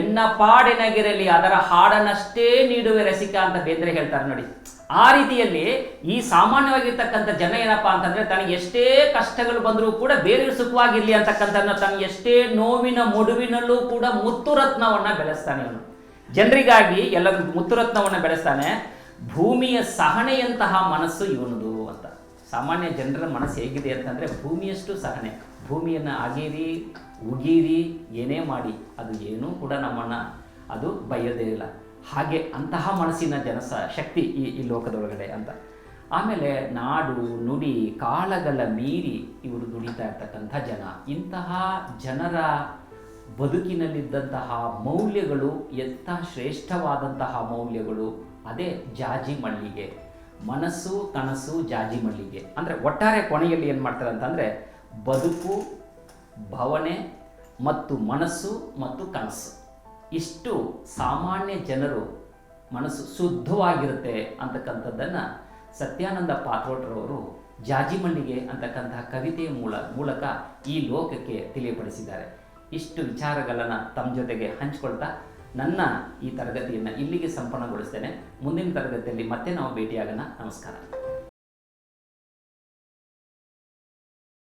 ಎನ್ನ ಪಾಡಿನಗಿರಲಿ, ಅದರ ಹಾಡನ್ನಷ್ಟೇ ನೀಡುವೆ ರಸಿಕ ಅಂತ ಬೇಂದ್ರೆ ಹೇಳ್ತಾರೆ ನೋಡಿ. ಆ ರೀತಿಯಲ್ಲಿ ಈ ಸಾಮಾನ್ಯವಾಗಿರ್ತಕ್ಕಂಥ ಜನ ಏನಪ್ಪ ಅಂತಂದ್ರೆ ತನಗೆ ಎಷ್ಟೇ ಕಷ್ಟಗಳು ಬಂದರೂ ಕೂಡ ಬೇರೆ ಸುಖವಾಗಿರ್ಲಿ ಅಂತಕ್ಕಂಥ ತನಗೆ ಎಷ್ಟೇ ನೋವಿನ ಮಡುವಿನಲ್ಲೂ ಕೂಡ ಮುತ್ತುರತ್ನವನ್ನ ಬೆಳೆಸ್ತಾನೆ ಅವನು. ಜನರಿಗಾಗಿ ಎಲ್ಲರ ಮುತ್ತುರತ್ನವನ್ನ ಬೆಳೆಸ್ತಾನೆ. ಭೂಮಿಯ ಸಹನೆಯಂತಹ ಮನಸ್ಸು ಇವನದು ಅಂತ. ಸಾಮಾನ್ಯ ಜನರ ಮನಸ್ಸು ಹೇಗಿದೆ ಅಂತಂದ್ರೆ ಭೂಮಿಯಷ್ಟು ಸಹನೆ. ಭೂಮಿಯನ್ನು ಅಗೀರಿ ಉಗೀರಿ, ಏನೇ ಮಾಡಿ, ಅದು ಏನೂ ಕೂಡ ನಮ್ಮನ್ನ ಅದು ಬೈಯೋದೇ ಇಲ್ಲ. ಹಾಗೆ ಅಂತಹ ಮನಸ್ಸಿನ ಜನಸ ಶಕ್ತಿ ಈ ಈ ಲೋಕದೊಳಗಡೆ ಅಂತ. ಆಮೇಲೆ ನಾಡು, ನುಡಿ ಕಾಳಗಳ ಮೀರಿ ಇವರು ದುಡಿತಾ ಇರ್ತಕ್ಕಂಥ ಜನ. ಇಂತಹ ಜನರ ಬದುಕಿನಲ್ಲಿದ್ದಂತಹ ಮೌಲ್ಯಗಳು, ಎಂಥ ಶ್ರೇಷ್ಠವಾದಂತಹ ಮೌಲ್ಯಗಳು, ಅದೇ ಜಾಜಿ ಮಳ್ಳಿಗೆ ಮನಸ್ಸು, ಕನಸು ಜಾಜಿ ಮಳ್ಳಿಗೆ ಅಂದರೆ ಒಟ್ಟಾರೆ ಕೊನೆಯಲ್ಲಿ ಏನು ಮಾಡ್ತಾರೆ ಅಂತಂದರೆ ಬದುಕು, ಭಾವನೆ ಮತ್ತು ಮನಸ್ಸು ಮತ್ತು ಕನಸು. ಇಷ್ಟು ಸಾಮಾನ್ಯ ಜನರು ಮನಸ್ಸು ಶುದ್ಧವಾಗಿರುತ್ತೆ ಅಂತಕ್ಕಂಥದ್ದನ್ನು ಸತ್ಯಾನಂದ ಪಾತ್ರೋಟ್ರವರು ಜಾಜಿಮಣ್ಣಿಗೆ ಅಂತಕ್ಕಂತಹ ಕವಿತೆಯ ಮೂಲ, ಮೂಲಕ ಈ ಲೋಕಕ್ಕೆ ತಿಳಿಯಪಡಿಸಿದ್ದಾರೆ. ಇಷ್ಟು ವಿಚಾರಗಳನ್ನು ತಮ್ಮ ಜೊತೆಗೆ ಹಂಚಿಕೊಳ್ತಾ ನನ್ನ ಈ ತರಗತಿಯನ್ನು ಇಲ್ಲಿಗೆ ಸಂಪನ್ನಗೊಳಿಸ್ತೇನೆ. ಮುಂದಿನ ತರಗತಿಯಲ್ಲಿ ಮತ್ತೆ ನಾವು ಭೇಟಿಯಾಗೋಣ. ನಮಸ್ಕಾರ.